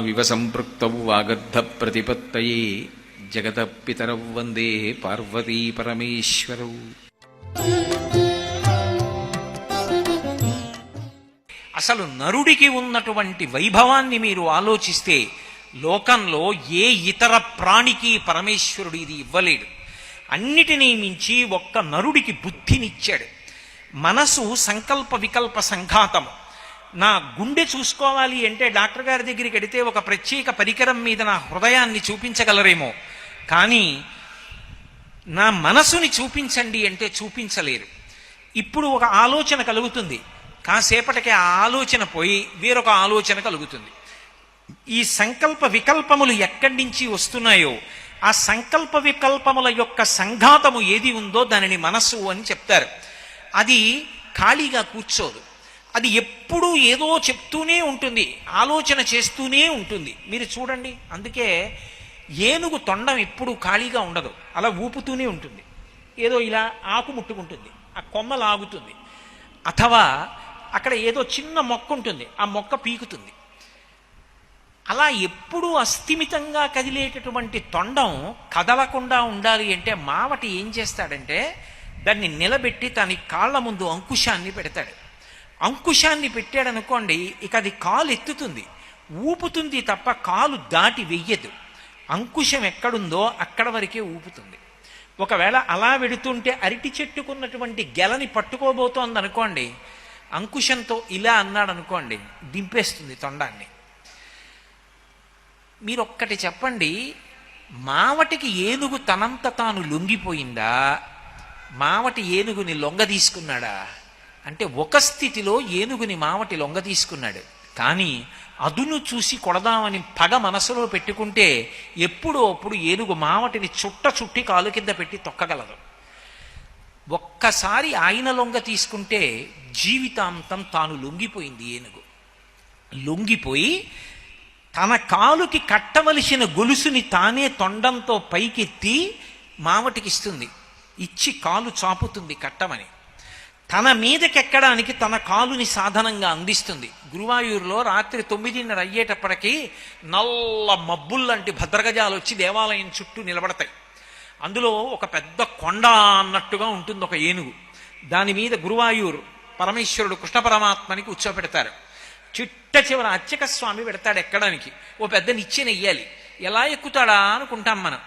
వివ సంపృక్తౌ వాగర్ధ ప్రతిపత్తయే జగత పితరౌ వందే పార్వతీ పరమేశ్వరౌ అసలు నరుడికి ఉన్నటువంటి వైభవాన్ని మీరు ఆలోచిస్తే లోకంలో ఏ ఇతర ప్రాణికి పరమేశ్వరుడు ఇది ఇవ్వలేడు. అన్నిటినీ మించి ఒక్క నరుడికి బుద్ధినిచ్చాడు. మనసు సంకల్ప వికల్ప సంఘాతం నా గుండె చూసుకోవాలి అంటే డాక్టర్ గారి దగ్గరికి వెడితే ఒక ప్రత్యేక పరికరం మీద నా హృదయాన్ని చూపించగలరేమో. కానీ నా మనసుని చూపించండి అంటే చూపించలేరు. ఇప్పుడు ఒక ఆలోచన కలుగుతుంది. కాసేపటికి ఆ ఆలోచన పోయి వేరొక ఆలోచన కలుగుతుంది. ఈ సంకల్ప వికల్పములు ఎక్కడి నుంచి వస్తున్నాయో ఆ సంకల్ప వికల్పముల యొక్క సంఘాతము ఏది ఉందో దానిని మనస్సు అని చెప్తారు. అది ఖాళీగా కూర్చోదు. అది ఎప్పుడూ ఏదో చెప్తూనే ఉంటుంది ఆలోచన చేస్తూనే ఉంటుంది. మీరు చూడండి అందుకే ఏనుగు తొండం ఎప్పుడూ ఖాళీగా ఉండదు అలా ఊపుతూనే ఉంటుంది. ఏదో ఇలా ఆకు ముట్టుకుంటుంది ఆ కొమ్మ లాగుతుంది. అథవా అక్కడ ఏదో చిన్న మొక్క ఉంటుంది ఆ మొక్క పీకుతుంది. అలా ఎప్పుడూ అస్థిమితంగా కదిలేటటువంటి తొండం కదలకుండా ఉండాలి అంటే మావటి ఏం చేస్తాడంటే దాన్ని నిలబెట్టి తన కాళ్ళ ముందు అంకుశాన్ని పెడతాడు. అంకుశాన్ని పెట్టాడనుకోండి ఇక అది కాలు ఎత్తుతుంది. ఊపుతుంది తప్ప కాలు దాటి వెయ్యదు. అంకుశం ఎక్కడుందో అక్కడ వరకే ఊపుతుంది. ఒకవేళ అలా వెడుతుంటే అరటి చెట్టుకున్నటువంటి గెలని పట్టుకోబోతోంది అనుకోండి అంకుశంతో ఇలా అన్నాడు అనుకోండి దింపేస్తుంది తొండాన్ని. మీరు ఒక్కటి చెప్పండి మావటికి ఏనుగు తనంత తాను లొంగిపోయిందా? మావటి ఏనుగుని లొంగ తీసుకున్నాడా అంటే ఒక స్థితిలో ఏనుగుని మావటి లొంగ తీసుకున్నాడు. కానీ అదును చూసి కొడదామని పగ మనసులో పెట్టుకుంటే ఎప్పుడో అప్పుడు ఏనుగు మావటిని చుట్ట చుట్టి కాలు కింద పెట్టి తొక్కగలదు. ఒక్కసారి ఆయన లొంగ తీసుకుంటే జీవితాంతం తాను లొంగిపోయింది ఏనుగు. లొంగిపోయి తన కాలుకి కట్టవలసిన గొలుసుని తానే తొండంతో పైకెత్తి మావటికిస్తుంది ఇచ్చి కాలు చాపుతుంది కట్టమని. తన మీదకెక్కడానికి తన కాలుని సాధనంగా అందిస్తుంది. గురువాయూరులో రాత్రి తొమ్మిదిన్నర అయ్యేటప్పటికీ నల్ల మబ్బుల్లాంటి భద్రగజాలు వచ్చి దేవాలయం చుట్టూ నిలబడతాయి. అందులో ఒక పెద్ద కొండ అన్నట్టుగా ఉంటుంది ఒక ఏనుగు. దాని మీద గురువాయూరు పరమేశ్వరుడు కృష్ణ పరమాత్మని కూర్చోపెడతారు చిట్ట చివర అర్చక స్వామి పెడతాడు ఎక్కడానికి. ఓ పెద్ద నిచ్చెన వెయ్యాలి. ఎలా ఎక్కుతాడా అనుకుంటాం మనం.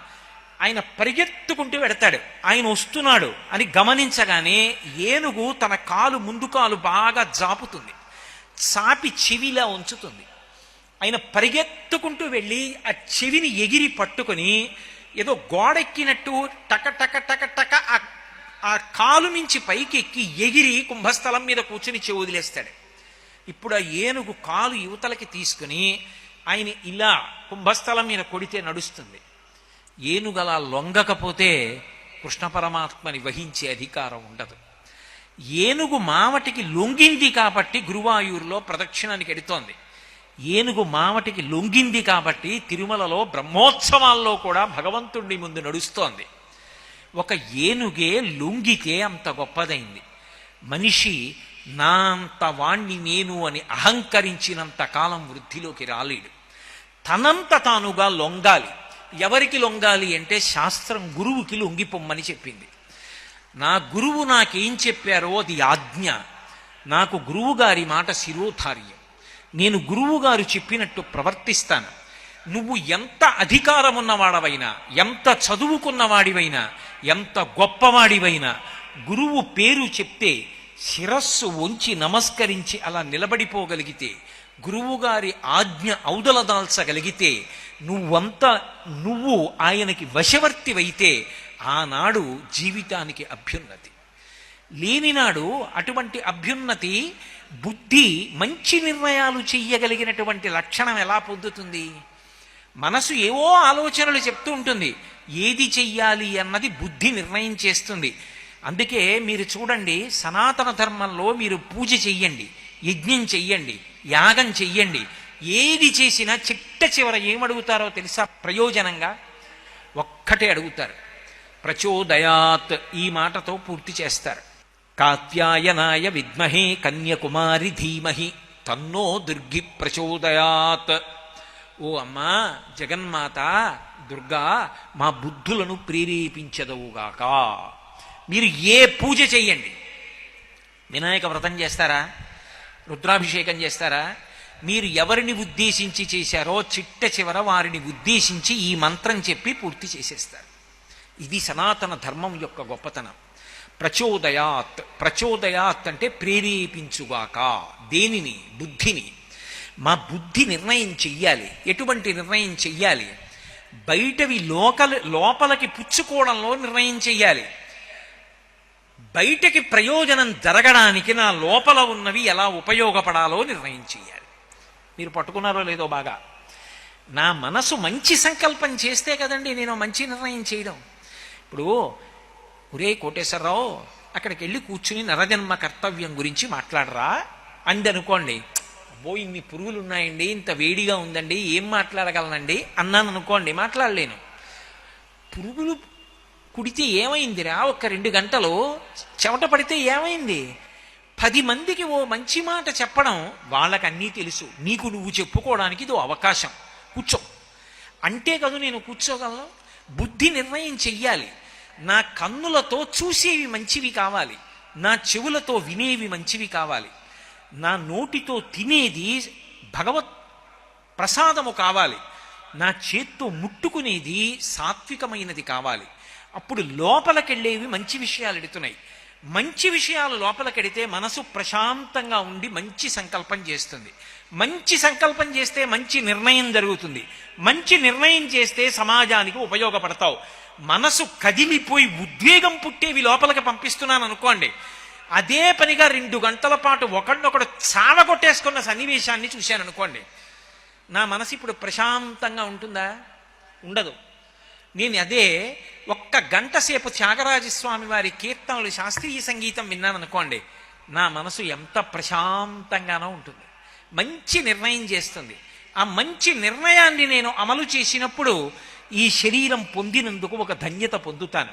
ఆయన పరిగెత్తుకుంటూ వెడతాడు. ఆయన వస్తున్నాడు అని గమనించగానే ఏనుగు తన కాలు ముందు కాలు బాగా జాపుతుంది. చాపి చెవిలా ఉంచుతుంది. ఆయన పరిగెత్తుకుంటూ వెళ్ళి ఆ చెవిని ఎగిరి పట్టుకొని ఏదో గోడెక్కినట్టు టక టక టక టక ఆ- ఆ కాలు నుంచి పైకి ఎక్కి ఎగిరి కుంభస్థలం మీద కూర్చుని చెవి వదిలేస్తాడు. ఇప్పుడు ఆ ఏనుగు కాలు యువతలకి తీసుకుని ఆయన ఇలా కుంభస్థలం మీద కొడితే నడుస్తుంది. ఏనుగలా లొంగకపోతే కృష్ణ పరమాత్మని వహించే అధికారం ఉండదు. ఏనుగు మావటికి లొంగింది కాబట్టి గురువాయూరులో ప్రదక్షిణానికి ఎడుతోంది. ఏనుగు మావటికి లొంగింది కాబట్టి తిరుమలలో బ్రహ్మోత్సవాల్లో కూడా భగవంతుడి ముందు నడుస్తోంది. ఒక ఏనుగే లొంగితే అంత గొప్పదైంది. మనిషి నా అంత వాణ్ణి నేను అని అహంకరించినంత కాలం వృద్ధిలోకి రాలేడు. తనంత తానుగా లొంగాలి. ఎవరికి లొంగాలి అంటే శాస్త్రం గురువుకి లొంగిపోమ్మని చెప్పింది. నా గురువు నాకేం చెప్పారో అది ఆజ్ఞ. నాకు గురువుగారి మాట శిరోధార్యం. నేను గురువుగారు చెప్పినట్టు ప్రవర్తిస్తాను. నువ్వు ఎంత అధికారం ఉన్నవాడవైనా ఎంత చదువుకున్నవాడివైనా ఎంత గొప్పవాడివైనా గురువు పేరు చెప్తే శిరస్సు వంచి నమస్కరించి అలా నిలబడిపోగలిగితే గురువుగారి ఆజ్ఞ ఔదలదాల్చగలిగితే నువ్వంతా నువ్వు ఆయనకి వశవర్తివైతే ఆనాడు జీవితానికి అభ్యున్నతి. లేనినాడు అటువంటి అభ్యున్నతి బుద్ధి మంచి నిర్ణయాలు చెయ్యగలిగినటువంటి లక్షణం ఎలా పొందుతుంది? మనసు ఏవో ఆలోచనలు చెప్తూ ఉంటుంది. ఏది చెయ్యాలి అన్నది బుద్ధి నిర్ణయం చేస్తుంది. అందుకే మీరు చూడండి సనాతన ధర్మంలో మీరు పూజ చెయ్యండి యజ్ఞం చెయ్యండి యాగం చెయ్యండి ఏది చేసినా చిట్ట చివర ఏమడుగుతారో తెలుసా? ప్రయోజనంగా ఒక్కటే అడుగుతారు. ప్రచోదయాత్ ఈ మాటతో పూర్తి చేస్తారు. కాత్యాయనాయ విద్మహే కన్యకుమారి ధీమహి తన్నో దుర్గి ప్రచోదయాత్. ఓ అమ్మా జగన్మాత దుర్గా మా బుద్ధులను ప్రేరేపించదవుగాక. మీరు ఏ పూజ చెయ్యండి? వినాయక వ్రతం చేస్తారా? రుద్రాభిషేకం చేస్తారా? మీరు ఎవరిని ఉద్దేశించి చేశారో చిట్ట చివర వారిని ఉద్దేశించి ఈ మంత్రం చెప్పి పూర్తి చేసేస్తారు. ఇది సనాతన ధర్మం యొక్క గొప్పతనం. ప్రచోదయాత్ ప్రచోదయాత్ అంటే ప్రేరేపించుగాక దేనిని? బుద్ధిని. మా బుద్ధి నిర్ణయం చెయ్యాలి. ఎటువంటి నిర్ణయం చెయ్యాలి? బయటవి లోకల లోపలికి పుచ్చుకోవడంలో నిర్ణయం చెయ్యాలి. బయటకి ప్రయోజనం జరగడానికి నా లోపల ఉన్నవి ఎలా ఉపయోగపడాలో నిర్ణయం చెయ్యాలి. మీరు పట్టుకున్నారో లేదో బాగా. నా మనసు మంచి సంకల్పం చేస్తే కదండి నేను మంచి నిర్ణయం చేయడం. ఇప్పుడు ఒరే కోటేశ్వరరావు అక్కడికి వెళ్ళి కూర్చుని నరజన్మ కర్తవ్యం గురించి మాట్లాడరా? అంది అనుకోండి అబ్బో ఇన్ని పురుగులు ఉన్నాయండి ఇంత వేడిగా ఉందండి ఏం మాట్లాడగలనండి? అన్నాను అనుకోండి మాట్లాడలేను. పురుగులు కుడితే ఏమైందిరా? ఒక్క రెండు గంటలు చెమట పడితే ఏమైంది? పది మందికి ఓ మంచి మాట చెప్పడం వాళ్ళకి అన్నీ తెలుసు. నీకు నువ్వు చెప్పుకోవడానికి ఇది అవకాశం. కూర్చో. అంటే కదా నేను కూర్చోగలను? బుద్ధి నిర్ణయం చెయ్యాలి. నా కన్నులతో చూసేవి మంచివి కావాలి. నా చెవులతో వినేవి మంచివి కావాలి. నా నోటితో తినేది భగవత్ ప్రసాదము కావాలి. నా చేత్తో ముట్టుకునేది సాత్వికమైనది కావాలి. అప్పుడు లోపలికెళ్ళేవి మంచి విషయాలు ఎడుతున్నాయి. మంచి విషయాలు లోపలికెడితే మనసు ప్రశాంతంగా ఉండి మంచి సంకల్పం చేస్తుంది. మంచి సంకల్పం చేస్తే మంచి నిర్ణయం జరుగుతుంది. మంచి నిర్ణయం చేస్తే సమాజానికి ఉపయోగపడతావు. మనసు కదిలిపోయి ఉద్వేగం పుట్టేవి లోపలికి పంపిస్తున్నాను అనుకోండి. అదే పనిగా రెండు గంటల పాటు ఒకడినొకడు చావగొట్టేసుకున్న సన్నివేశాన్ని చూశాను అనుకోండి. నా మనసు ఇప్పుడు ప్రశాంతంగా ఉంటుందా? ఉండదు. నేను అదే ఒక్క గంట సేపు త్యాగరాజస్వామి వారి కీర్తనలు శాస్త్రీయ సంగీతం విన్నాననుకోండి నా మనసు ఎంత ప్రశాంతంగానో ఉంటుంది. మంచి నిర్ణయం చేస్తుంది. ఆ మంచి నిర్ణయాన్ని నేను అమలు చేసినప్పుడు ఈ శరీరం పొందినందుకు ఒక ధన్యత పొందుతాను.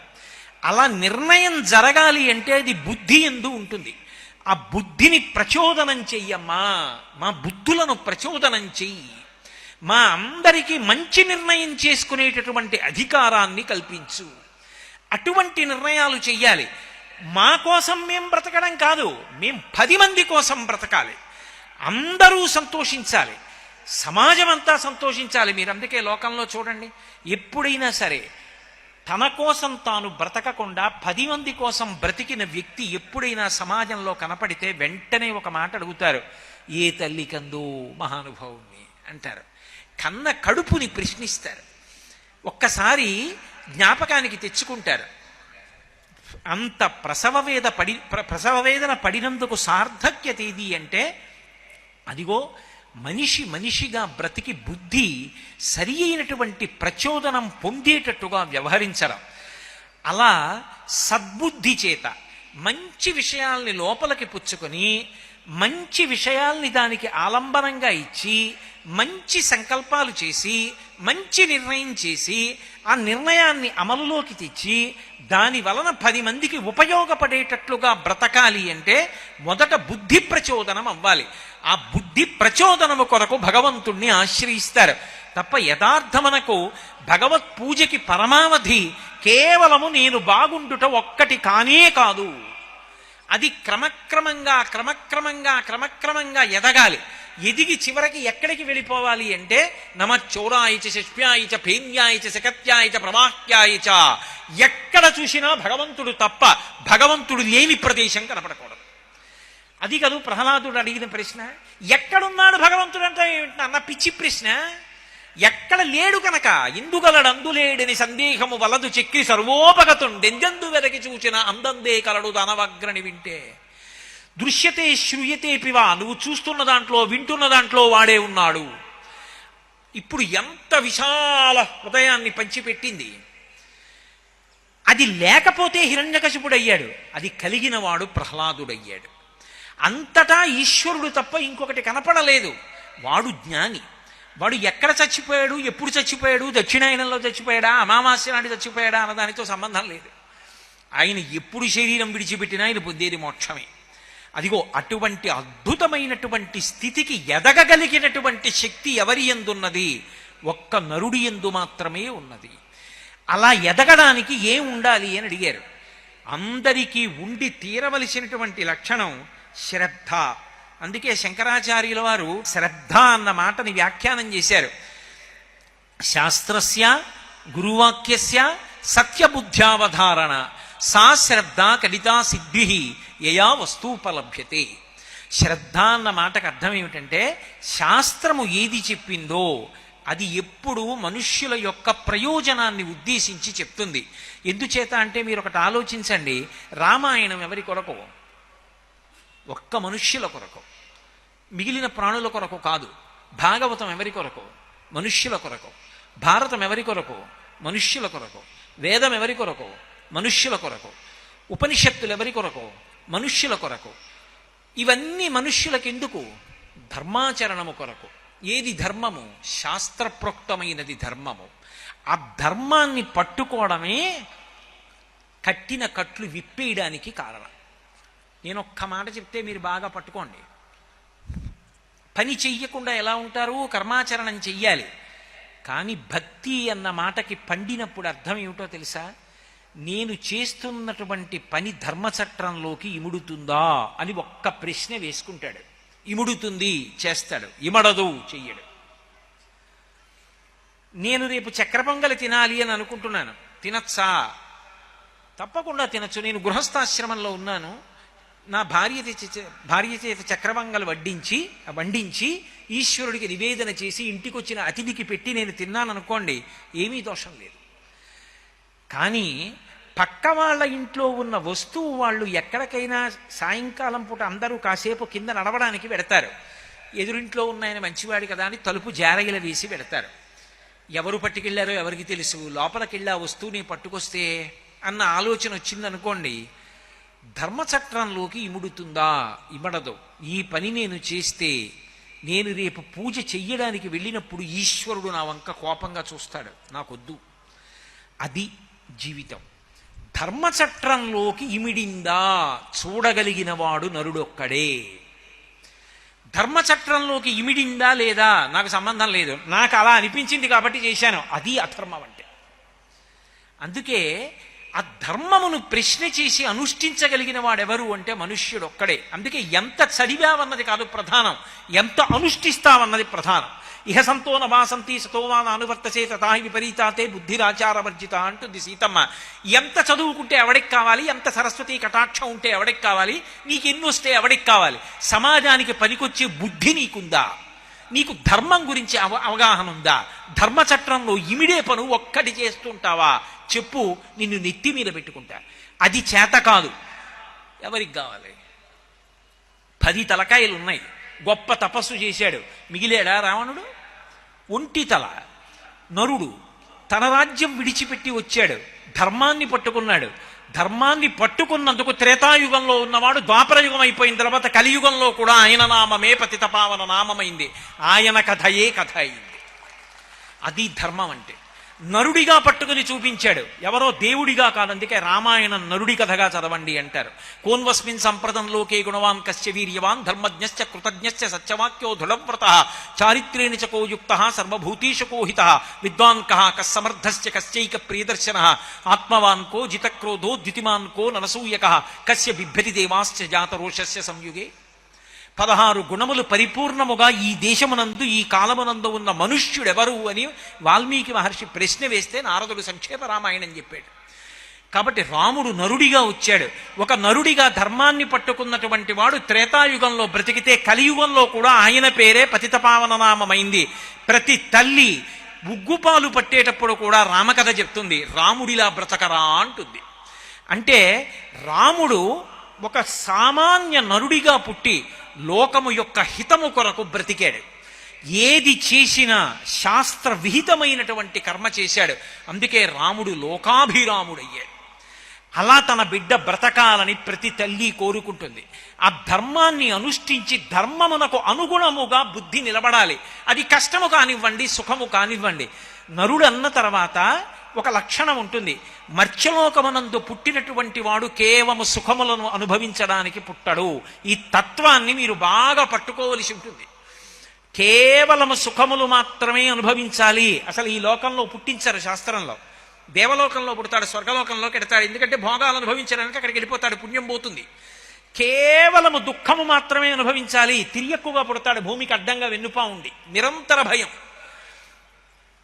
అలా నిర్ణయం జరగాలి అంటే అది బుద్ధి ఎందు ఉంటుంది. ఆ బుద్ధిని ప్రచోదనం చెయ్యమ్మా. మా బుద్ధులను ప్రచోదనం చెయ్యి. మా అందరికీ మంచి నిర్ణయం చేసుకునేటటువంటి అధికారాన్ని కల్పించు. అటువంటి నిర్ణయాలు చెయ్యాలి. మా కోసం మేం బ్రతకడం కాదు మేం పది మంది కోసం బ్రతకాలి. అందరూ సంతోషించాలి. సమాజం అంతా సంతోషించాలి. మీరు అందుకే లోకంలో చూడండి. ఎప్పుడైనా సరే తన కోసం తాను బ్రతకకుండా పది మంది కోసం బ్రతికిన వ్యక్తి ఎప్పుడైనా సమాజంలో కనపడితే వెంటనే ఒక మాట అడుగుతారు ఏ తల్లి కందో మహానుభావుణ్ణి అంటారు. కన్న కడుపుని ప్రశ్నిస్తారు. ఒక్కసారి జ్ఞాపకానికి తెచ్చుకుంటారు. అంత ప్రసవ వేద పడి ప్రసవవేదన ప్రసవ వేదన పడినందుకు సార్థక్యత ఏది అంటే అదిగో మనిషి మనిషిగా బ్రతికి బుద్ధి సరి అయినటువంటి ప్రచోదనం పొందేటట్టుగా వ్యవహరించడం. అలా సద్బుద్ధి చేత మంచి విషయాల్ని లోపలికి పుచ్చుకొని మంచి విషయాల్ని దానికి ఆలంబనంగా ఇచ్చి మంచి సంకల్పాలు చేసి మంచి నిర్ణయం చేసి ఆ నిర్ణయాన్ని అమలులోకి తెచ్చి దాని వలన పది మందికి ఉపయోగపడేటట్లుగా బ్రతకాలి అంటే మొదట బుద్ధి ప్రచోదనం అవ్వాలి. ఆ బుద్ధి ప్రచోదనము కొరకు భగవంతుణ్ణి ఆశ్రయిస్తారు. తప్ప యథార్థమనకు భగవత్ పూజకి పరమావధి కేవలము నేను బాగుండుట ఒక్కటి కానే కాదు. అది క్రమక్రమంగా క్రమక్రమంగా క్రమక్రమంగా ఎదగాలి. ఎదిగి చివరికి ఎక్కడికి వెళ్ళిపోవాలి అంటే నమ చౌరాయిచ శిష్యాయిచ భేన్యాయిచ శకత్యాయిచ ప్రవాహ్యాయిచ ఎక్కడ చూసినా భగవంతుడు తప్ప భగవంతుడు లేని ప్రదేశం కనపడకూడదు. అది కదూ ప్రహ్లాదుడు అడిగిన ప్రశ్న ఎక్కడున్నాడు భగవంతుడు అంటే ఏమిటి? అన్న పిచ్చి ప్రశ్న. ఎక్కడ లేడు కనుక ఎందుగలడందులేడని సందేహము వలదు చెక్కి సర్వోపగతుండెంజందు వెదకి చూచిన అందందే కలడు దానవగ్రని వింటే. దృశ్యతే శ్రూయతే పివా నువ్వు చూస్తున్న దాంట్లో వింటున్న దాంట్లో వాడే ఉన్నాడు. ఇప్పుడు ఎంత విశాల హృదయాన్ని పంచిపెట్టింది. అది లేకపోతే హిరణ్యకశిపుడు అయ్యాడు అది కలిగిన వాడు ప్రహ్లాదుడయ్యాడు. అంతటా ఈశ్వరుడు తప్ప ఇంకొకటి కనపడలేదు. వాడు జ్ఞాని. వాడు ఎక్కడ చచ్చిపోయాడు ఎప్పుడు చచ్చిపోయాడు దక్షిణాయనంలో చచ్చిపోయాడా అమావాస్య నాటి చచ్చిపోయాడా అన్న దానితో సంబంధం లేదు. ఆయన ఎప్పుడు శరీరం విడిచిపెట్టినా ఆయన పొందేది మోక్షమే. అదిగో అటువంటి అద్భుతమైనటువంటి స్థితికి ఎదగగలిగినటువంటి శక్తి ఎవరి ఎందున్నది? ఒక్క నరుడి ఎందు మాత్రమే ఉన్నది. అలా ఎదగడానికి ఏం ఉండాలి అని అడిగారు. అందరికీ ఉండి తీరవలసినటువంటి లక్షణం శ్రద్ధ. అందుకే శంకరాచార్యుల వారు శ్రద్ధ అన్న మాటని వ్యాఖ్యానం చేశారు. శాస్త్రస్య గురువాక్యస్య సత్యబుద్ధ్యావధారణ. సా శ్రద్ధ కలితా సిద్ధి యయా వస్తూపలభ్యతే శ్రద్ధ అన్న మాటకు అర్థం ఏమిటంటే శాస్త్రము ఏది చెప్పిందో అది ఎప్పుడు మనుష్యుల యొక్క ప్రయోజనాన్ని ఉద్దేశించి చెప్తుంది. ఎందుచేత అంటే మీరు ఒకటి ఆలోచించండి రామాయణం ఎవరి కొరకు? ఒక్క మనుష్యుల కొరకు. మిగిలిన ప్రాణుల కొరకు కాదు. భాగవతం ఎవరి కొరకు? మనుష్యుల కొరకు. భారతం ఎవరి కొరకు? మనుష్యుల కొరకు. వేదం ఎవరి కొరకు? మనుష్యుల కొరకు. ఉపనిషత్తులు ఎవరి కొరకు? మనుష్యుల కొరకు. ఇవన్నీ మనుష్యులకెందుకు? ధర్మాచరణము కొరకు. ఏది ధర్మము? శాస్త్రప్రోక్తమైనది ధర్మము. ఆ ధర్మాన్ని పట్టుకోవడమే కట్టిన కట్లు విప్పేయడానికి కారణం. నేను ఒక్క మాట చెప్తే మీరు బాగా పట్టుకోండి. పని చెయ్యకుండా ఎలా ఉంటారు? కర్మాచరణం చెయ్యాలి. కానీ భక్తి అన్న మాటకి పండినప్పుడు అర్థం ఏమిటో తెలుసా? నేను చేస్తున్నటువంటి పని ధర్మచట్రంలోకి ఇముడుతుందా అని ఒక్క ప్రశ్న వేసుకుంటాడు. ఇముడుతుంది చేస్తాడు. ఇమడదు చెయ్యడు. నేను రేపు చక్ర పొంగలి తినాలి అని అనుకుంటున్నాను. తినచ్చా? తప్పకుండా తినచ్చు. నేను గృహస్థాశ్రమంలో ఉన్నాను. నా భార్య చేత- భార్య చేత చక్రవంగలు వడ్డించి వండించి ఈశ్వరుడికి నివేదన చేసి ఇంటికొచ్చిన అతిథికి పెట్టి నేను తిన్నాను అనుకోండి ఏమీ దోషం లేదు. కానీ పక్క వాళ్ళ ఇంట్లో ఉన్న వస్తువు వాళ్ళు ఎక్కడికైనా సాయంకాలం పూట అందరూ కాసేపు కింద నడవడానికి పెడతారు. ఎదురింట్లో ఉన్నాయని మంచివాడి కదా అని తలుపు జారగిల వేసి పెడతారు. ఎవరు పట్టుకెళ్ళారో ఎవరికి తెలుసు లోపలికెళ్ళి ఆ వస్తువుని పట్టుకొస్తే అన్న ఆలోచన వచ్చిందనుకోండి ధర్మచట్రంలోకి ఇముడుతుందా? ఇమడదు. ఈ పని నేను చేస్తే నేను రేపు పూజ చెయ్యడానికి వెళ్ళినప్పుడు ఈశ్వరుడు నా వంక కోపంగా చూస్తాడు. నాకొద్దు. అది జీవితం. ధర్మచట్రంలోకి ఇమిడిందా? చూడగలిగిన వాడు నరుడొక్కడే. ధర్మచట్రంలోకి ఇమిడిందా లేదా? నాకు సంబంధం లేదు. నాకు అలా అనిపించింది కాబట్టి చేశాను. అది అధర్మం అంటే. అందుకే ఆ ధర్మమును ప్రశ్న చేసి అనుష్ఠించగలిగిన వాడెవరు అంటే మనుష్యుడు ఒక్కడే అందుకే ఎంత చదివావన్నది కాదు ప్రధానం. ఎంత అనుష్ఠిస్తావన్నది ప్రధానం. ఇహ సంతో నవాసంతి సతోవాన అనువర్తసే తథాహి విపరీతాతే బుద్ధిరాచారవర్జిత అంటుంది సీతమ్మ. ఎంత చదువుకుంటే ఎవడికి కావాలి? ఎంత సరస్వతి కటాక్షం ఉంటే ఎవడికి కావాలి? నీకు ఎన్ని వస్తే ఎవడికి కావాలి? సమాజానికి పనికొచ్చే బుద్ధి నీకుందా? నీకు ధర్మం గురించి అవ అవగాహన ఉందా ధర్మచట్రంలో ఇమిడే పను ఒక్కటి చేస్తుంటావా? చెప్పు నిన్ను నెత్తి మీద పెట్టుకుంటా. అది చేత కాదు. ఎవరికి కావాలి? పది తలకాయలు ఉన్నాయి. గొప్ప తపస్సు చేశాడు. మిగిలేడా రావణుడు? ఒంటి తల. నరుడు తన రాజ్యం విడిచిపెట్టి వచ్చాడు. ధర్మాన్ని పట్టుకున్నాడు. ధర్మాన్ని పట్టుకున్నందుకు త్రేతాయుగంలో ఉన్నవాడు ద్వాపరయుగం అయిపోయిన తర్వాత కలియుగంలో కూడా ఆయన నామమే పతితపావన నామమైంది. ఆయన కథయే కథ అయింది. అది ధర్మం అంటే. నరుడిగా పట్టుకుని చూపించాడు. ఎవరో దేవుడిగా కాదు అందుకే రామాయణం నరుడి కథగా చదవండి అంటారు. కోన్వస్మిన్ సంప్రదంలోకే గుణవాన్ కశ్య వీర్యవాన్ ధర్మజ్ఞశ్చ కృతజ్ఞశ్చ సత్యవాక్యో దృఢవ్రత చారిత్రేణ చకోయుక్త కోయుక్త సర్వభూతీషు కోహిత విద్వాన్ కహ కస్సమర్థశ్చ కశ్చైక ప్రియదర్శన ఆత్మవాన్ కో జితక్రోధో ద్యుతిమాన్ కో ననసూయక కస్య బిభ్యతి దేవాశ్చ జాతరోషస్య సంయుగే. పదహారు గుణములు పరిపూర్ణముగా ఈ దేశమునందు ఈ కాలమునందు ఉన్న మనుష్యుడెవరు అని వాల్మీకి మహర్షి ప్రశ్న వేస్తే నారదుడు సంక్షేప రామాయణం చెప్పాడు. కాబట్టి రాముడు నరుడిగా వచ్చాడు. ఒక నరుడిగా ధర్మాన్ని పట్టుకున్నటువంటి వాడు త్రేతాయుగంలో బ్రతికితే కలియుగంలో కూడా ఆయన పేరే పతితపావననామమైంది. ప్రతి తల్లి ఉగ్గుపాలు పట్టేటప్పుడు కూడా రామకథ చెప్తుంది. రాముడిలా బ్రతకరా అంటుంది. అంటే రాముడు ఒక సామాన్య నరుడిగా పుట్టి లోకము యొక్క హితము కొరకు బ్రతికాడు. ఏది చేసినా శాస్త్ర విహితమైనటువంటి కర్మ చేశాడు. అందుకే రాముడు లోకాభిరాముడయ్యాడు. అలా తన బిడ్డ బ్రతకాలని ప్రతి తల్లి కోరుకుంటుంది. ఆ ధర్మాన్ని అనుష్ఠించి ధర్మమునకు అనుగుణముగా బుద్ధి నిలబడాలి. అది కష్టము కానివ్వండి సుఖము కానివ్వండి. నరుడు అన్న తర్వాత ఒక లక్షణం ఉంటుంది. మర్త్యలోకమనందు పుట్టినటువంటి వాడు కేవలం సుఖములను అనుభవించడానికి పుట్టడు. ఈ తత్వాన్ని మీరు బాగా పట్టుకోవలసి ఉంటుంది. కేవలము సుఖములు మాత్రమే అనుభవించాలి. అసలు ఈ లోకంలో పుట్టించారు శాస్త్రంలో. దేవలోకంలో పుడతాడు స్వర్గలోకంలోకి ఎడతాడు ఎందుకంటే భోగాలు అనుభవించడానికి అక్కడికి వెళ్ళిపోతాడు పుణ్యం పోతుంది. కేవలము దుఃఖము మాత్రమే అనుభవించాలి. తిరియక్కుగా పుడతాడు భూమికి అడ్డంగా వెన్నుపా ఉండి. నిరంతర భయం.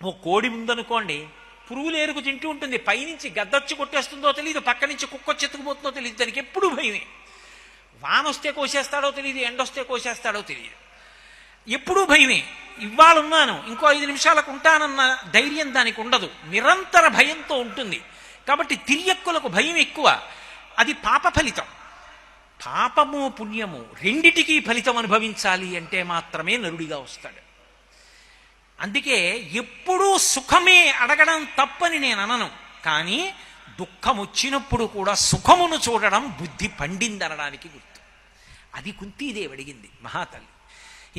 ఓ కోడి ఉందనుకోండి పురుగులు ఏరుకు తింటూ ఉంటుంది. పైనుంచి గద్దొచ్చి కొట్టేస్తుందో తెలియదు పక్క నుంచి కుక్కొచ్చి ఎత్తుకుపోతుందో తెలియదు దానికి ఎప్పుడు భయమే. వానొస్తే కోసేస్తాడో తెలియదు ఎండొస్తే కోసేస్తాడో తెలియదు ఎప్పుడూ భయమే. ఇవాళ ఉన్నాను. ఇంకో ఐదు నిమిషాలకు ఉంటానన్న ధైర్యం దానికి ఉండదు. నిరంతర భయంతో ఉంటుంది. కాబట్టి తిరియక్కులకు భయం ఎక్కువ. అది పాప ఫలితం. పాపము పుణ్యము రెండిటికీ ఫలితం అనుభవించాలి అంటే మాత్రమే నరుడిగా వస్తాడు. అందుకే ఎప్పుడూ సుఖమే అడగడం తప్పని నేను అనను కానీ దుఃఖం వచ్చినప్పుడు కూడా సుఖమును చూడడం బుద్ధి పండిందనడానికి గుర్తు. అది కుంతీదేవి అడిగింది మహాతల్లి.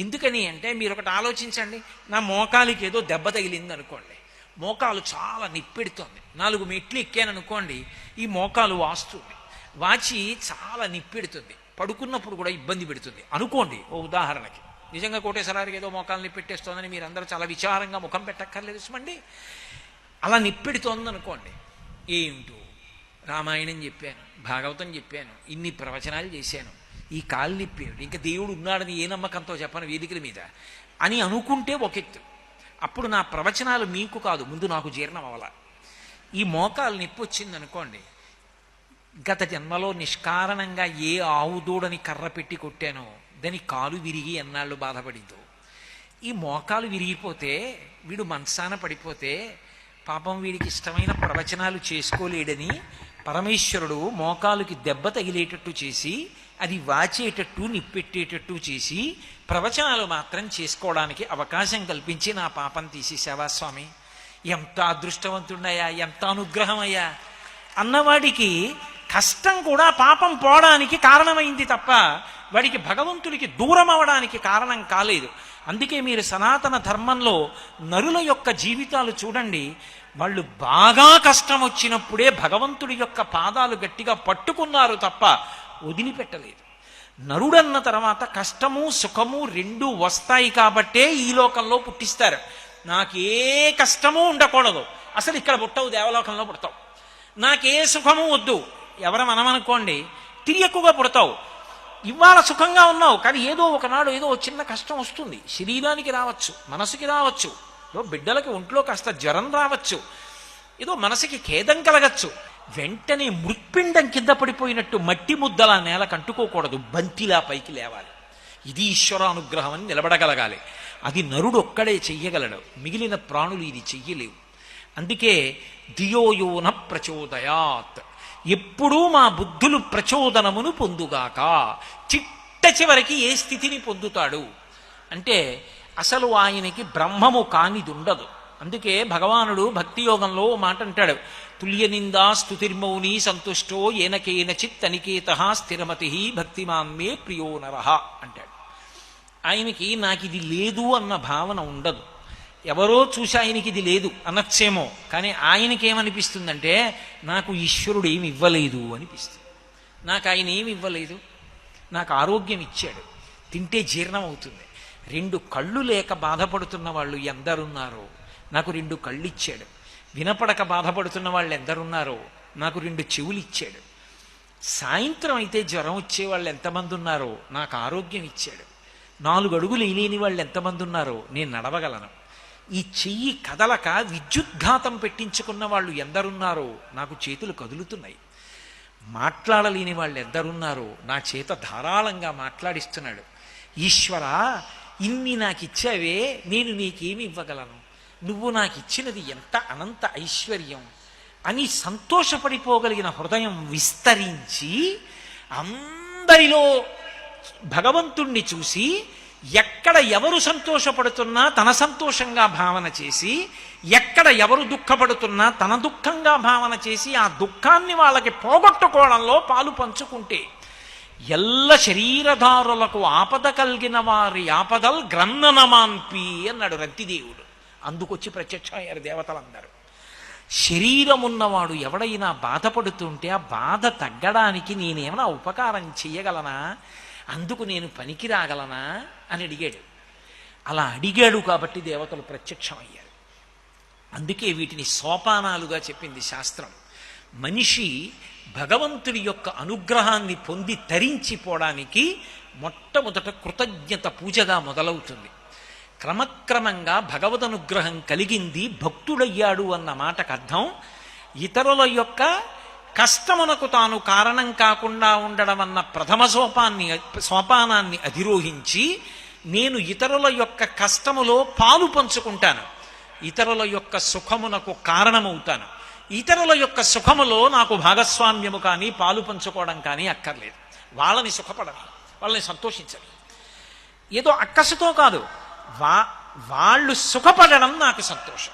ఎందుకని అంటే మీరు ఒకటి ఆలోచించండి. నా మోకాలికి ఏదో దెబ్బ తగిలింది అనుకోండి మోకాలు చాలా నిప్పెడుతోంది. నాలుగు మెట్లు ఎక్కాను అనుకోండి ఈ మోకాలు వాస్తుంది. వాచి చాలా నిప్పెడుతుంది. పడుకున్నప్పుడు కూడా ఇబ్బంది పెడుతుంది. అనుకోండి ఓ ఉదాహరణకి. నిజంగా కోటేశ్వరారికి ఏదో మోకాలు నిప్పెట్టేస్తోందని మీరు అందరూ చాలా విచారంగా ముఖం పెట్టక్కర్లేదు సుమండి. అలా నిప్పెడుతోంది అనుకోండి ఏమిటో రామాయణం చెప్పాను భాగవతం చెప్పాను ఇన్ని ప్రవచనాలు చేశాను. ఈ కాలు నిప్పి ఇంకా దేవుడు ఉన్నాడని ఏ నమ్మకంతో చెప్పను వేదికల మీద? అని అనుకుంటే ఒక ఎత్తు. అప్పుడు నా ప్రవచనాలు మీకు కాదు ముందు నాకు జీర్ణం అవ్వాల. ఈ మోకాలు నొప్పి వచ్చింది అనుకోండి గత జన్మలో నిష్కారణంగా ఏ ఆవు దూడని కర్ర పెట్టి కొట్టానో దాని కాలు విరిగి ఎన్నాళ్ళు బాధపడిందో ఈ మోకాలు విరిగిపోతే వీడు మనసాన పడిపోతే పాపం వీడికి ఇష్టమైన ప్రవచనాలు చేసుకోలేడని పరమేశ్వరుడు మోకాలుకి దెబ్బ తగిలేటట్టు చేసి అది వాచేటట్టు నిప్పెట్టేటట్టు చేసి ప్రవచనాలు మాత్రం చేసుకోవడానికి అవకాశం కల్పించి నా పాపం తీసేసావా స్వామి? ఎంత అదృష్టవంతుడయ్యా ఎంత అనుగ్రహమయ్యా. అన్నవాడికి కష్టం కూడా పాపం పోవడానికి కారణమైంది తప్ప వాడికి భగవంతుడికి దూరం అవడానికి కారణం కాలేదు. అందుకే మీరు సనాతన ధర్మంలో నరుల యొక్క జీవితాలు చూడండి. వాళ్ళు బాగా కష్టం వచ్చినప్పుడే భగవంతుడి యొక్క పాదాలు గట్టిగా పట్టుకున్నారు తప్ప వదిలిపెట్టలేదు. నరుడన్న తర్వాత కష్టము సుఖము రెండు వస్తాయి కాబట్టే ఈ లోకంలో పుట్టిస్తారు. నాకే కష్టము ఉండకూడదు. అసలు ఇక్కడ పుట్టవు దేవలోకంలో పుడతావు. నాకే సుఖము వద్దు. ఎవరు తిరిగి తిరియక్కుగా పుడతావు. ఇవాళ సుఖంగా ఉన్నావు కానీ ఏదో ఒకనాడు ఏదో ఒక చిన్న కష్టం వస్తుంది. శరీరానికి రావచ్చు మనసుకి రావచ్చు ఏదో బిడ్డలకి ఒంట్లో కాస్త జ్వరం రావచ్చు ఏదో మనసుకి ఖేదం కలగచ్చు వెంటనే మృత్పిండం కింద పడిపోయినట్టు మట్టి ముద్దలా నేల కంటుకోకూడదు బంతిలా పైకి లేవాలి. ఇది ఈశ్వరానుగ్రహం అని నిలబడగలగాలి. అది నరుడు ఒక్కడే చెయ్యగలడు. మిగిలిన ప్రాణులు ఇది చెయ్యలేవు. అందుకే దియోయోన ప్రచోదయాత్. ఎప్పుడూ మా బుద్ధులు ప్రచోదనమును పొందుగాక. చిట్ట చివరికి ఏ స్థితిని పొందుతాడు? అంటే అసలు ఆయనకి బ్రహ్మము కానిది ఉండదు అందుకే భగవానుడు భక్తి యోగంలో మాట అంటాడు. తుల్యనిందా స్థుతిర్మౌని సంతుష్టో ఏనకేన చిత్ అనికేత స్థిరమతి భక్తిమాన్మే ప్రియో నరహ అంటాడు. ఆయనకి నాకు ఇది లేదు అన్న భావన ఉండదు. ఎవరో చూసి ఆయనకి ఇది లేదు అనొచ్చేమో కానీ ఆయనకేమనిపిస్తుందంటే నాకు ఈశ్వరుడు ఏమి ఇవ్వలేదు అనిపిస్తుంది. నాకు ఆయన ఏమి ఇవ్వలేదు. నాకు ఆరోగ్యం ఇచ్చాడు. తింటే జీర్ణం అవుతుంది రెండు కళ్ళు లేక బాధపడుతున్న వాళ్ళు ఎందరున్నారో నాకు రెండు కళ్ళు ఇచ్చాడు వినపడక బాధపడుతున్న వాళ్ళు ఎందరున్నారో నాకు రెండు చెవులు ఇచ్చాడు సాయంత్రం అయితే జ్వరం వచ్చే వాళ్ళు ఎంతమంది ఉన్నారో నాకు ఆరోగ్యం ఇచ్చాడు. నాలుగు అడుగులు లేని వాళ్ళు ఎంతమంది ఉన్నారో నేను నడవగలను. ఈ చెయ్యి కదలక విద్యుద్ఘాతం పెట్టించుకున్న వాళ్ళు ఎందరున్నారో నాకు చేతులు కదులుతున్నాయి. మాట్లాడలేని వాళ్ళు ఎందరున్నారో నా చేత ధారాళంగా మాట్లాడిస్తున్నాడు. ఈశ్వర ఇన్ని నాకు ఇచ్చావే నేను నీకేమి ఇవ్వగలను? నువ్వు నాకు ఇచ్చినది ఎంత అనంత ఐశ్వర్యం? అని సంతోషపడిపోగలిగిన హృదయం విస్తరించి అందరిలో భగవంతుణ్ణి చూసి ఎక్కడ ఎవరు సంతోషపడుతున్నా తన సంతోషంగా భావన చేసి ఎక్కడ ఎవరు దుఃఖపడుతున్నా తన దుఃఖంగా భావన చేసి ఆ దుఃఖాన్ని వాళ్ళకి పోగొట్టుకోవడంలో పాలు పంచుకుంటే ఎల్ల శరీరధారులకు ఆపద కలిగిన వారి ఆపదల్ గ్రన్ననమాన్పి అన్నాడు రతిదేవుడు అందుకొచ్చి ప్రత్యక్షమయ్యారు దేవతలందరూ. శరీరం ఉన్నవాడు ఎవడైనా బాధపడుతుంటే ఆ బాధ తగ్గడానికి నేనేమైనా ఉపకారం చేయగలనా అందుకు నేను పనికి రాగలనా అని అడిగాడు. అలా అడిగాడు కాబట్టి దేవతలు ప్రత్యక్షమయ్యారు. అందుకే వీటిని సోపానాలుగా చెప్పింది శాస్త్రం. మనిషి భగవంతుడి యొక్క అనుగ్రహాన్ని పొంది తరించిపోవడానికి మొట్టమొదట కృతజ్ఞత పూజగా మొదలవుతుంది. క్రమక్రమంగా భగవద్ అనుగ్రహం కలిగింది భక్తుడయ్యాడు అన్న మాటకు అర్థం. ఇతరుల యొక్క కష్టమునకు తాను కారణం కాకుండా ఉండడం అన్న ప్రథమ సోపాన్ని సోపానాన్ని అధిరోహించి నేను ఇతరుల యొక్క కష్టములో పాలు పంచుకుంటాను. ఇతరుల యొక్క సుఖమునకు కారణమవుతాను. ఇతరుల యొక్క సుఖములో నాకు భాగస్వామ్యము కానీ పాలు పంచుకోవడం కానీ అక్కర్లేదు. వాళ్ళని సుఖపడాలి వాళ్ళని సంతోషించాలి ఏదో అక్కసుతో కాదు. వా వాళ్ళు సుఖపడడం నాకు సంతోషం.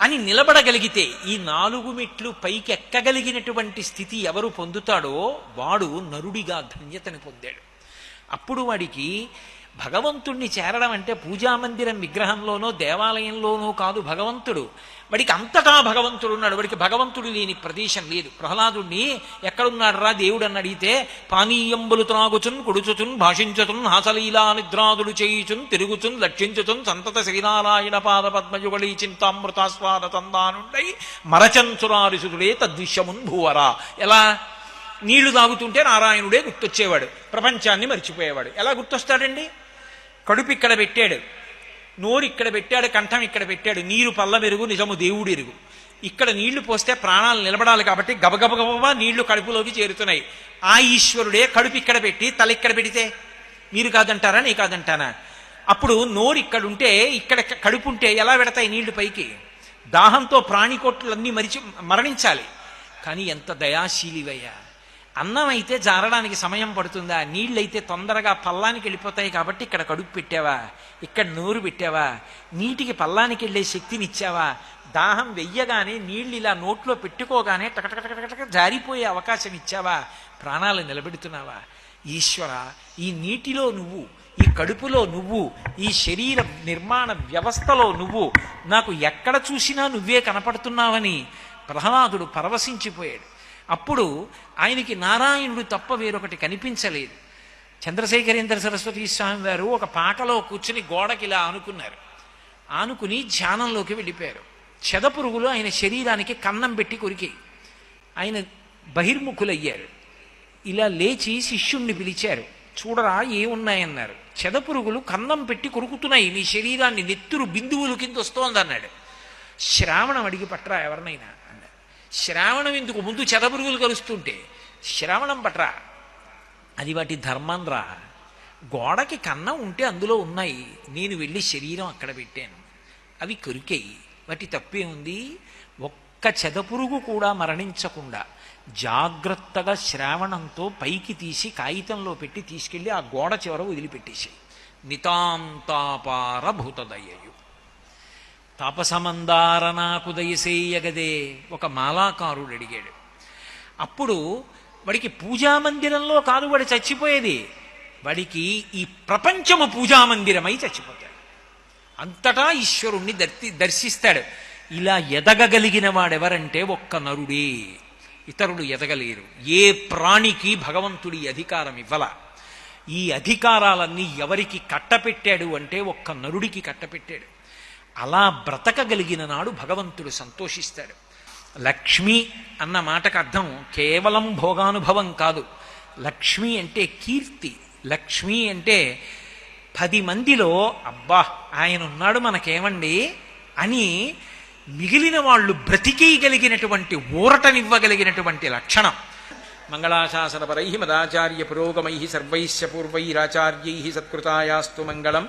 అని నిలబడగలిగితే ఈ నాలుగు మెట్లు పైకి ఎక్కగలిగినటువంటి స్థితి ఎవరు పొందుతాడో వాడు నరుడిగా ధన్యతను పొందాడు. అప్పుడు వాడికి భగవంతుణ్ణి చేరడం అంటే పూజామందిరం విగ్రహంలోనో దేవాలయంలోనో కాదు భగవంతుడు. వాడికి అంతటా భగవంతుడు ఉన్నాడు. వాడికి భగవంతుడు లేని ప్రదేశం లేదు. ప్రహ్లాదుణ్ణి ఎక్కడున్నాడు రా దేవుడు అని అడిగితే పానీయంబులు త్రాగుచున్ కుడుచుచున్ భాషించుచున్ హాసలీలా నిద్రాదులు చేయుచున్ తిరుగుచున్ లక్షించుచున్ సంతత శ్రీనారాయణ పాద పద్మయుగళీ చింతామృతాస్వాద తందానుండై మరచంచురారిసుడే తద్విషమున్ భూవరా. ఎలా? నీళ్ళు తాగుతుంటే నారాయణుడే గుర్తొచ్చేవాడు. ప్రపంచాన్ని మర్చిపోయేవాడు. ఎలా గుర్తొస్తాడండి? కడుపు ఇక్కడ పెట్టాడు. నోరు ఇక్కడ పెట్టాడు కంఠం ఇక్కడ పెట్టాడు. నీరు పల్ల మెరుగు నిజము దేవుడు ఎరుగు. ఇక్కడ నీళ్ళు పోస్తే ప్రాణాలు నిలబడాలి కాబట్టి గబగబగబా నీళ్ళు కడుపులోకి చేరుతున్నాయి. ఆ ఈశ్వరుడే కడుపు ఇక్కడ పెట్టి తల ఇక్కడ పెడితే మీరు కాదంటారా నీ కాదంటానా? అప్పుడు నోరు ఇక్కడ ఉంటే ఇక్కడ కడుపు ఉంటే ఎలా పెడతాయి నీళ్ళు పైకి? దాహంతో ప్రాణికోట్లన్నీ మరిచి మరణించాలి. కానీ ఎంత దయాశీలివయ్యా. అన్నం అయితే జారడానికి సమయం పడుతుందా? నీళ్ళైతే తొందరగా పల్లానికి వెళ్ళిపోతాయి కాబట్టి ఇక్కడ కడుపు పెట్టావా? ఇక్కడ నోరు పెట్టావా? నీటికి పల్లానికి వెళ్ళే శక్తినిచ్చావా దాహం వెయ్యగానే నీళ్ళు ఇలా నోట్లో పెట్టుకోగానే టకటకటకటక జారిపోయే అవకాశం ఇచ్చావా? ప్రాణాలు నిలబెడుతున్నావా? ఈశ్వర ఈ నీటిలో నువ్వు ఈ కడుపులో నువ్వు ఈ శరీర నిర్మాణ వ్యవస్థలో నువ్వు నాకు ఎక్కడ చూసినా నువ్వే కనపడుతున్నావని ప్రహ్లాదుడు పరవశించిపోయాడు. అప్పుడు ఆయనకి నారాయణుడు తప్ప వేరొకటి కనిపించలేదు. చంద్రశేఖరేంద్ర సరస్వతి స్వామి వారు ఒక పాకలో కూర్చుని గోడకి ఇలా ఆనుకున్నారు. ఆనుకుని ధ్యానంలోకి వెళ్ళిపోయారు. చెదపురుగులు ఆయన శరీరానికి కన్నం పెట్టి కొరికి. ఆయన బహిర్ముఖులయ్యారు. ఇలా లేచి శిష్యుణ్ణి పిలిచారు. చూడరా ఏమున్నాయన్నారు. చెదపురుగులు కన్నం పెట్టి కొరుకుతున్నాయి. నీ శరీరాన్ని నెత్తురు బిందువులు కింద వస్తోందన్నాడు శ్రావణం అడిగి పట్రా ఎవరినైనా? శ్రావణం ఎందుకు ముందు చెదపురుగులు కలుస్తుంటే శ్రావణం పట్రా. అది వాటి ధర్మం రా. గోడకి కన్నం ఉంటే అందులో ఉన్నాయి. నేను వెళ్ళి శరీరం అక్కడ పెట్టాను. అవి కొరికాయి. వాటి తప్పే ఉంది. ఒక్క చెదపురుగు కూడా మరణించకుండా జాగ్రత్తగా శ్రావణంతో పైకి తీసి కాగితంలో పెట్టి తీసుకెళ్ళి ఆ గోడ చివర వదిలిపెట్టేసి నితాంతాపారభూతదయ్యయు తాపసమందార నాకు దయసేయగదే ఒక మాలాకారుడు అడిగాడు. అప్పుడు వాడికి పూజామందిరంలో కాదు వాడు చచ్చిపోయేది. వాడికి ఈ ప్రపంచము పూజామందిరమై చచ్చిపోతాడు. అంతటా ఈశ్వరుణ్ణి దర్శి దర్శిస్తాడు. ఇలా ఎదగగలిగిన వాడెవరంటే ఒక్క నరుడే. ఇతరులు ఎదగలేరు. ఏ ప్రాణికి భగవంతుడి అధికారం ఇవ్వల. ఈ అధికారాలన్నీ ఎవరికి కట్టపెట్టాడు అంటే ఒక్క నరుడికి కట్టపెట్టాడు. అలా బ్రతకగలిగిన నాడు భగవంతుడు సంతోషిస్తాడు. లక్ష్మి అన్న మాటకు అర్థం కేవలం భోగానుభవం కాదు. లక్ష్మి అంటే కీర్తి. లక్ష్మి అంటే పది మందిలో అబ్బా ఆయన ఉన్నాడు మనకేమండి అని మిగిలిన వాళ్ళు బ్రతికేయగలిగినటువంటి ఊరటనివ్వగలిగినటువంటి లక్షణం. మంగళాశాసనపరై మదాచార్య పురోగమై సర్వైశ్య పూర్వైరాచార్యై సత్కృతాయాస్తు మంగళం.